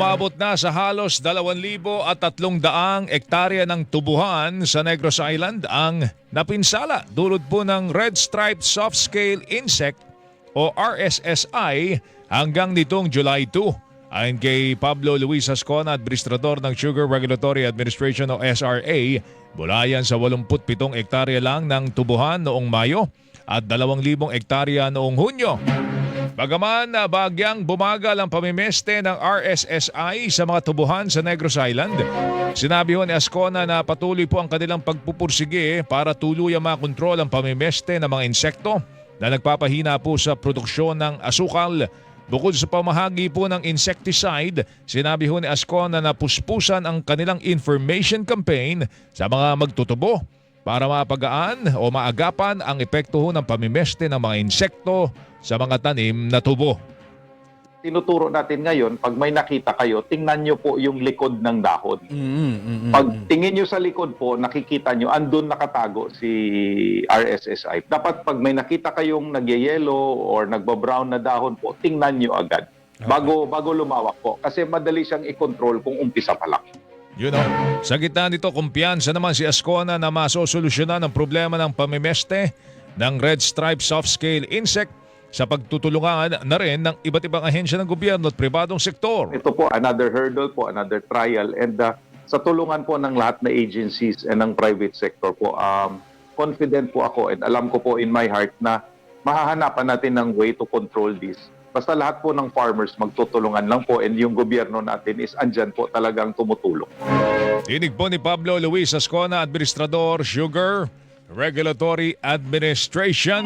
Umabot na sa halos 2,000 at 300 ektarya ng tubuhan sa Negros Island ang napinsala dulot po ng Red Striped Soft Scale Insect o RSSI hanggang nitong July 2. Ayon kay Pablo Luis Ascona, administrador ng Sugar Regulatory Administration o SRA, mula yan sa 87 ektarya lang ng tubuhan noong Mayo at 2,000 ektarya noong Hunyo. Bagaman na bagyang bumagal ang pamimeste ng RSSI sa mga tubuhan sa Negros Island, sinabi ho ni Ascona na patuloy po ang kanilang pagpupursige para tuluyang makontrol ang pamimeste ng mga insekto na nagpapahina po sa produksyon ng asukal. Bukod sa pamahagi po ng insecticide, sinabi ho ni Ascona na puspusan ang kanilang information campaign sa mga magtutubo para mapagaan o maagapan ang epekto ho ng pamimeste ng mga insekto sa mga tanim na tubo. tinuturo natin ngayon, pag may nakita kayo, tingnan nyo po yung likod ng dahon. Mm, Pag tingin nyo sa likod po, nakikita nyo, andun nakatago si RSSI. Dapat pag may nakita kayong nagyayelo or nagbabrown na dahon po, tingnan nyo agad. Bago, bago lumawak po. Kasi madali siyang i-control kung umpisa pa lang. You know, sa gitna nito, kumpiyansa naman si Ascona na masosolusyonan ang problema ng pamimeste ng red stripe soft scale insect sa pagtutulungan na rin ng iba't ibang ahensya ng gobyerno at pribadong sektor. Ito po, another hurdle po, another trial. And uh, sa tulungan po ng lahat na agencies and ng private sector po, um, confident po ako and alam ko po in my heart na mahahanapan natin ng way to control this. Basta lahat po ng farmers magtutulungan lang po and yung gobyerno natin is andyan po talagang tumutulong. Tinig po ni Pablo Luis Ascona, Administrador Sugar Regulatory Administration.